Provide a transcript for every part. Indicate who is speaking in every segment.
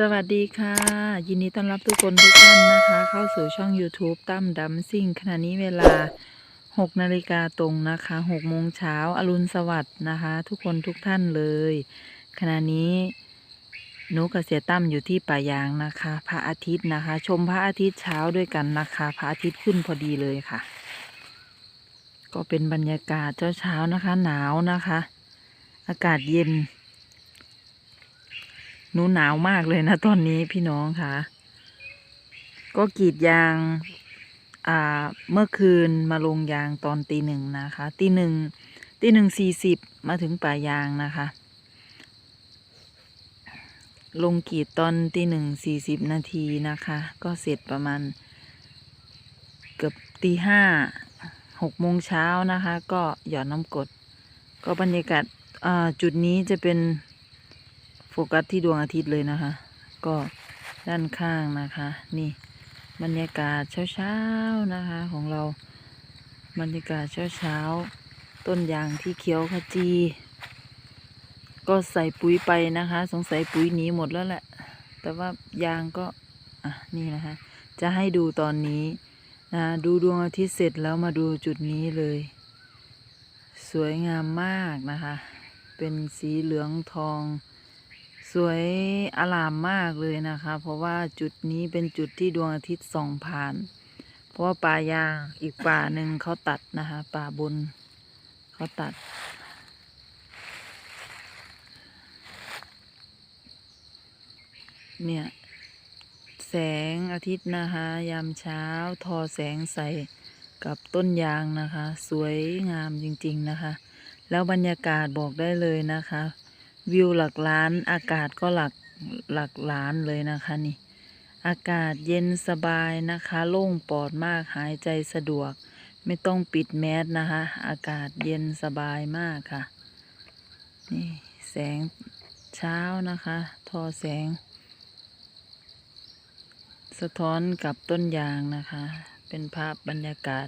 Speaker 1: สวัสดีค่ะ ยินดีต้อนรับทุกคนทุกท่านนะคะ เข้าสู่ช่อง YouTube ตั้มดัมซิ่งขณะนี้เวลา 6 นาฬิกาตรงนะคะ6โมงเช้าอรุณสวัสดิ์นะคะ ทุกคนทุกท่านเลย ขณะนี้หนูกับเสียตั้มอยู่ที่ป่ายางนะคะ พระอาทิตย์นะคะ ชมพระอาทิตย์เช้าด้วยกันนะคะ พระอาทิตย์ขึ้นพอดีเลยค่ะ ก็เป็นบรรยากาศเช้าๆนะคะ หนาวนะคะ อากาศเย็น หนูหนาวมากเลยนะตอนนี้พี่น้องค่ะ ก็กรีดยางอ่าเมื่อคืนมาลงยางตอนตีหนึ่งนะคะ ตีหนึ่งตีหนึ่งสี่สิบมาถึงป่ายางนะคะ ลงกรีดตอนตีหนึ่งสี่สิบนาทีนะคะ ก็เสร็จประมาณเกือบตีห้าหกโมงเช้านะคะ ก็หย่อนน้ำกด ก็บรรยากาศอ่าจุดนี้จะเป็น ฟกัสที่ดวงอาทิตย์เลยนะคะ ก็ด้านข้างนะคะ นี่บรรยากาศเช้าๆนะคะ ของเราบรรยากาศเช้าๆต้นยางที่เขียวขจี ก็ใส่ปุ๋ยไปนะคะ สงสัยปุ๋ยหนีหมดแล้วแหละ แต่ว่ายางก็อะนี่นะคะ จะให้ดูตอนนี้นะดูดวงอาทิตย์เสร็จแล้วมาดูจุดนี้เลย สวยงามมากนะคะ เป็นสีเหลืองทอง วยอลามมากเลยนะคะ เพราะว่าจุดนี้เป็นจุดที่ดวงอาทิตย์ส่องผ่าน เพราะว่าป่ายางอีกป่าหนึ่งเขาตัดนะคะ ป่าบนเขาตัด เนี่ย แสงอาทิตย์นะคะ ยามเช้าทอแสงใส่กับต้นยางนะคะ สวยงามจริงๆนะคะ แล้วบรรยากาศบอกได้เลยนะคะ วิวหลักล้านอากาศก็หลักหลักล้านเลยนะคะนี่ อากาศเย็นสบายนะคะ โล่งปลอดมากหายใจสะดวก ไม่ต้องปิดแมสนะคะ อากาศเย็นสบายมากค่ะ นี่แสงเช้านะคะ ทอแสง สะท้อนกับต้นยางนะคะ เป็นภาพบรรยากาศ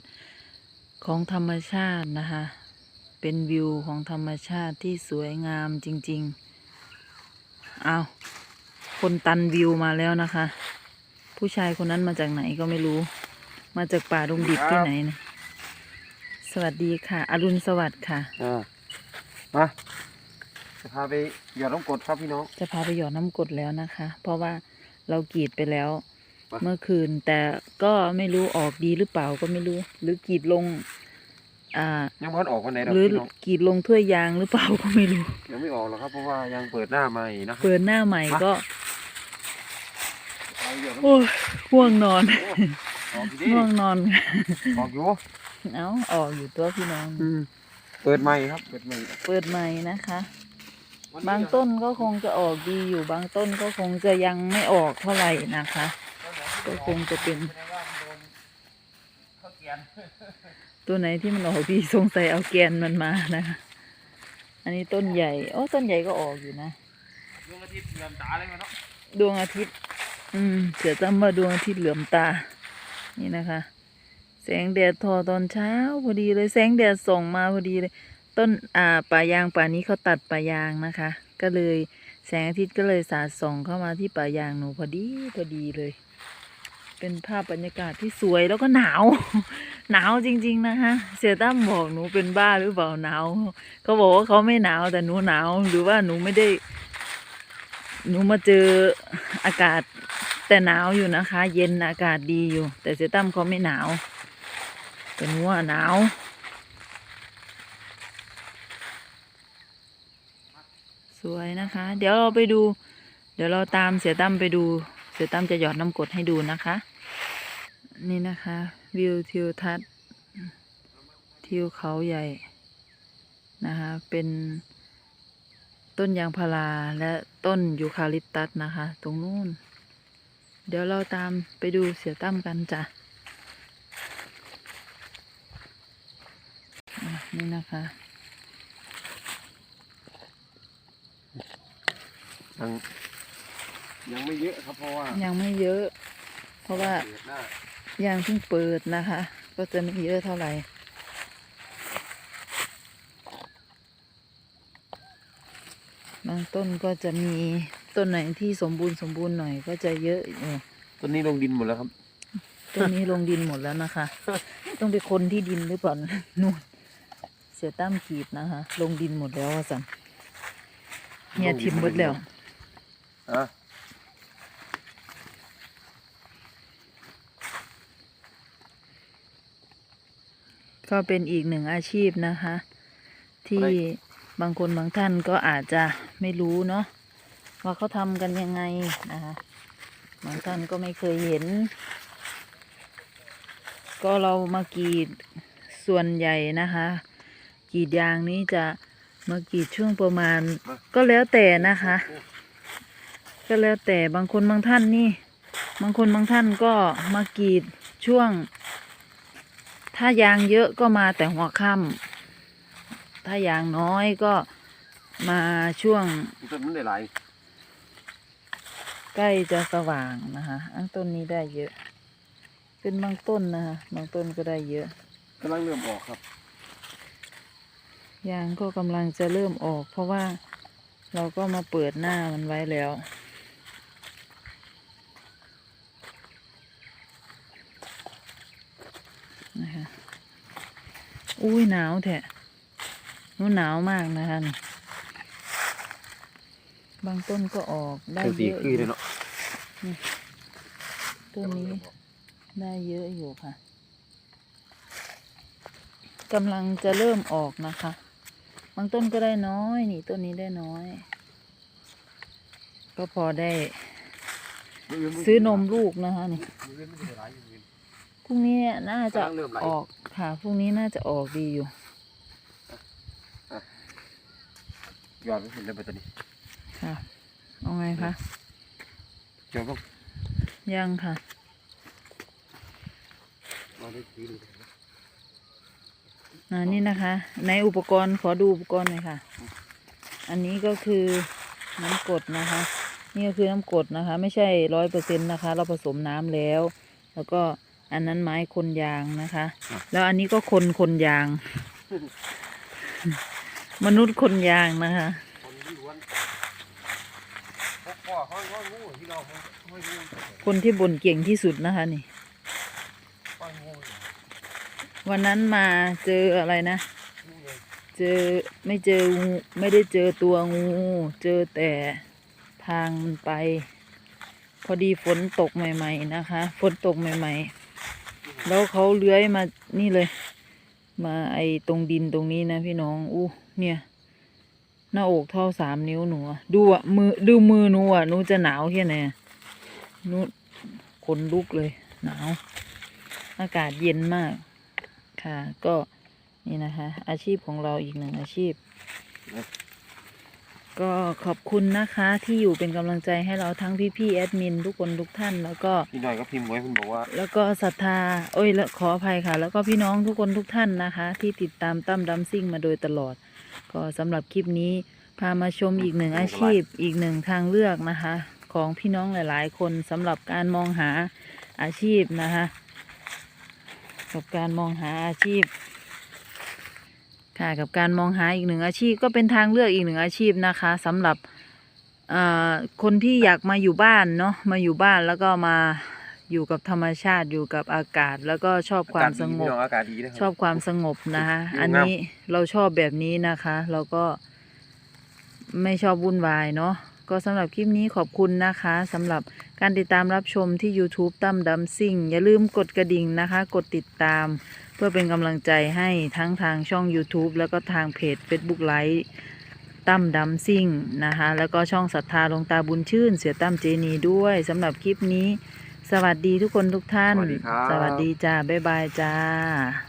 Speaker 1: ของธรรมชาตินะคะ เป็นวิวของธรรมชาติที่สวยงามจริง ๆ เอาคนตันวิวมาแล้วนะคะ ผู้ชายคนนั้นมาจากไหนก็ไม่รู้ มาจากป่าดงดิบที่ไหนนะสวัสดีค่ะ อรุณสวัสดิ์ค่ะ
Speaker 2: อ่ามาจะพาไปหยอดน้ำกรดครับพี่น้อง
Speaker 1: จะพาไปหยอดน้ำกรดแล้วนะคะ เพราะว่าเรากรีดไปแล้ว
Speaker 2: ไป
Speaker 1: เมื่อคืนแต่ก็ไม่รู้ออกดีหรือเปล่าก็ไม่รู้ หรือกรีดลง อ่า
Speaker 2: ยังพันออกวันไหนหรอก
Speaker 1: หรือ
Speaker 2: พี่น้อง
Speaker 1: กรีดลงถ้วยยางหรือเปล่าก็ไม่รู้
Speaker 2: ยังไม่ออกหรอกครับเพราะว่ายังเปิดหน้าใหม่นะ
Speaker 1: เปิดหน้าใหม่ก็
Speaker 2: เอาหยอดน้ำ
Speaker 1: โอ้ยง่วงนอน
Speaker 2: ออกอยู่ดิ
Speaker 1: ง่วงนอน
Speaker 2: ออกอยู่
Speaker 1: เอาออกอยู่ตัวพี่น้อง
Speaker 2: อืมเปิดใหม่ครับเปิดใหม่
Speaker 1: เปิดใหม่นะคะ บางต้นก็คงจะออกดีอยู่ บางต้นก็คงจะยังไม่ออกเท่าไหร่นะคะ ก็คงจะเป็น ตัวไหนที่มันออกดีสงสัยเอาแกนมันมานะคะอันนี้ต้นใหญ่โอ้ต้นใหญ่ก็ออกอยู่นะ
Speaker 2: ดวงอาทิตย์เหลือมตาเลยมั้งเนาะ
Speaker 1: ดวงอาทิตย์ อืมเสียจำว่าดวงอาทิตย์เหลือมตา นี่นะคะ แสงแดดทอตอนเช้าพอดีเลยแสงแดดส่งมาพอดีเลย ต้นอ่าป่ายางป่านี้เขาตัดป่ายางนะคะ ก็เลยแสงอาทิตย์ก็เลยสาดส่องเข้ามาที่ป่ายางหนูพอดีพอดีเลย เป็นภาพบรรยากาศที่สวยแล้วก็หนาว หนาวจริง ๆ นะคะเสียตั้มบอกหนูเป็นบ้าหรือเปล่าหนาวเขาบอกว่าเขาไม่หนาวแต่หนูหนาวหรือว่าหนูไม่ได้ หนูมาเจออากาศแต่หนาวอยู่นะคะ เย็นอากาศดีอยู่ แต่เสียตั้มเขาไม่หนาวแต่หนูว่าหนาวสวยนะคะ เดี๋ยวเราไปดู เดี๋ยวเราตามเสียตั้มไปดู เสียตั้มจะหยอดน้ำกดให้ดูนะคะ นี่นะคะ วิวทิวทัศน์ทิวเขาใหญ่นะคะเป็นต้นยางพาราและต้นยูคาลิปตัสนะคะ ตรงนู้น เดี๋ยวเราตามไปดูเสียตั้มกันจ้ะอะนี่นะคะ
Speaker 2: ยังยังไม่เยอะครับเพราะว่า
Speaker 1: ยังไม่เยอะ เพราะว่า
Speaker 2: เปิดหน้า
Speaker 1: ยางเพิ่งเปิดนะคะ ก็จะไม่เยอะเท่าไหร่บางต้นก็จะมีต้นไหนที่สมบูรณ์สมบูรณ์หน่อยก็จะเยอะอยู่
Speaker 2: ต้นนี้ลงดินหมดแล้วครับ
Speaker 1: ต้นนี้ลงดินหมดแล้วนะคะ ต้องไปคนที่ดินหรือเปล่านู่นเสียตั้มขีดนะคะ ลงดินหมดแล้วว่าสันเนี่ยทิมหมดแล้ว
Speaker 2: อะ
Speaker 1: ก็เป็นอีกหนึ่งอาชีพนะคะ ที่บางคนบางท่านก็อาจจะไม่รู้เนาะว่าเขาทำกันยังไงนะคะบางท่านก็ไม่เคยเห็น ก็เรามากรีดส่วนใหญ่นะคะกรีดยางนี้จะมากรีดช่วงประมาณ ก็แล้วแต่นะคะ ก็แล้วแต่บางคนบางท่านนี่ บางคนบางท่านก็มากรีดช่วง ถ้ายางเยอะก็มาแต่หัวค่ำถ้ายางน้อยก็มาช่วง
Speaker 2: ต้นนั้นได้หลาย
Speaker 1: ใกล้จะสว่างนะคะอันต้นนี้ได้เยอะ เป็นบางต้นนะคะบางต้นก็ได้เยอะ
Speaker 2: กำลังเริ่มออกครับ
Speaker 1: ยางก็กำลังจะเริ่มออก เพราะว่าเราก็มาเปิดหน้ามันไว้แล้ว นะคะ อุ้ยหนาวแท้นู้นหนาวมากนะคะนี่บางต้นก็ออกได้
Speaker 2: เป็นสี
Speaker 1: เยอะ
Speaker 2: คือ
Speaker 1: อ
Speaker 2: เลย
Speaker 1: ยู่
Speaker 2: เนาะ
Speaker 1: ต้นนี้ได้เยอะอยู่ค่ะกำลังจะเริ่มออกนะคะ บางต้นก็ได้น้อยนี่ต้นนี้ได้น้อย ก็พอได้ ซื้อนมลูกนะคะนี่ พรุ่งนี้เนี่ยน่าจะ
Speaker 2: กำลังเริ่มไหล
Speaker 1: ออกค่ะพรุ่งนี้น่าจะออกดีอยู่
Speaker 2: ยอดไม่เห็นเลยปัตตานี
Speaker 1: ค่ะเอาไงคะ
Speaker 2: ยอดก็
Speaker 1: ยังค่ะ
Speaker 2: เราได้ทีเลย
Speaker 1: อ่านี่นะคะ ในอุปกรณ์ขอดูอุปกรณ์หน่อยค่ะ อันนี้ก็คือน้ำกรดนะคะ นี่ก็คือน้ำกรดนะคะ ไม่ใช่ร้อยเปอร์เซ็นต์นะคะ เราผสมน้ำแล้ว แล้วก็ อันนั้นไม้คนยางนะคะ แล้วอันนี้ก็คนคนยาง มนุษย์คนยางนะคะ
Speaker 2: คนที่ล้วนพวกพ่อห้อยห้อยงูที่เราห้อยงู
Speaker 1: คนที่บ่นเก่งที่สุดนะคะนี่
Speaker 2: ห้อยงู
Speaker 1: วันนั้นมาเจออะไรนะ
Speaker 2: งูเลย
Speaker 1: เจอไม่เจองูไม่ได้เจอตัวงู เจอแต่ทางมันไป พอดีฝนตกใหม่ ๆ นะคะ ฝนตกใหม่ ๆ แล้วเขาเลื้อยมานี่เลย มาไอตรงดินตรงนี้นะพี่น้องอู้เนี่ย หน้าอกเท่าสามนิ้วหนูดูอะมือดูมือหนูอะหนูจะหนาวแค่ไหนหนูขนลุกเลย หนาว อากาศเย็นมากค่ะ ก็นี่นะคะ อาชีพของเราอีกหนึ่งอาชีพ ก็ขอบคุณนะคะที่อยู่เป็นกำลังใจให้เราทั้งพี่ๆแอดมินทุกคนทุกท่าน แล้วก็
Speaker 2: พี่หน่อยก็พิมพ์ไว้คุณบอกว่า
Speaker 1: แล้วก็ศรัทธาโอ้ยแล้วขออภัยค่ะ แล้วก็พี่น้องทุกคนทุกท่านนะคะ ที่ติดตามตั้มดัมซิ่งมาโดยตลอด ก็สำหรับคลิปนี้พามาชมอีกหนึ่งอาชีพ อีกหนึ่งทางเลือกนะคะ ของพี่น้องหลาย ๆ คนสำหรับการมองหาอาชีพนะคะกับการมองหาอาชีพ ค่ะกับการมองหาอีกหนึ่งอาชีพก็เป็นทางเลือกอีกหนึ่งอาชีพนะคะสำหรับเอ่อคนที่อยากมาอยู่บ้านเนาะมาอยู่บ้านแล้วก็มาอยู่กับธรรมชาติอยู่กับอากาศ แล้วก็ชอบความสงบ
Speaker 2: อากาศดีพี่น้องอากาศดีนะครั
Speaker 1: ชอบความสงบนะคะ
Speaker 2: อยู่
Speaker 1: อันนี้เราชอบแบบนี้นะคะ เราก็ไม่ชอบวุ่นวายเนาะ ก็สำหรับคลิปนี้ขอบคุณนะคะสำหรับการติดตามรับชมที่ YouTube ตั้มดัมซิ่ง อย่าลืมกดกระดิ่งนะคะ กดติดตาม เพื่อเป็นกำลังใจให้ทั้งทางช่อง YouTube แล้วก็ทางเพจ Facebook ไลฟ์ตั้มดัมซิ่งนะคะ แล้วก็ช่องศรัทธาหลวงตาบุญชื่น เสียตั้มเจนีด้วยสำหรับคลิปนี้ สวัสดีทุกคนทุกท่าน
Speaker 2: สวัสดีครับ
Speaker 1: สวัสดีจ้าบ๊ายบายจ้า